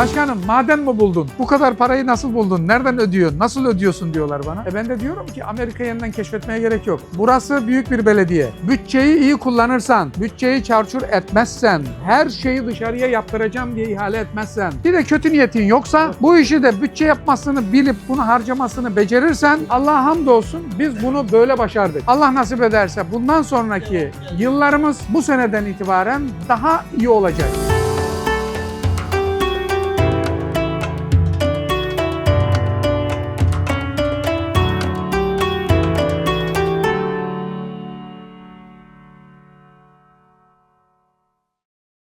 Başkanım maden mi buldun? Bu kadar parayı nasıl buldun? Nereden ödüyorsun? Nasıl ödüyorsun diyorlar bana. E ben de diyorum ki Amerika yeniden keşfetmeye gerek yok. Burası büyük bir belediye. Bütçeyi iyi kullanırsan, bütçeyi çarçur etmezsen, her şeyi dışarıya yaptıracağım diye ihale etmezsen, bir de kötü niyetin yoksa bu işi de bütçe yapmasını bilip bunu harcamasını becerirsen Allah'a hamdolsun biz bunu böyle başardık. Allah nasip ederse bundan sonraki yıllarımız bu seneden itibaren daha iyi olacak.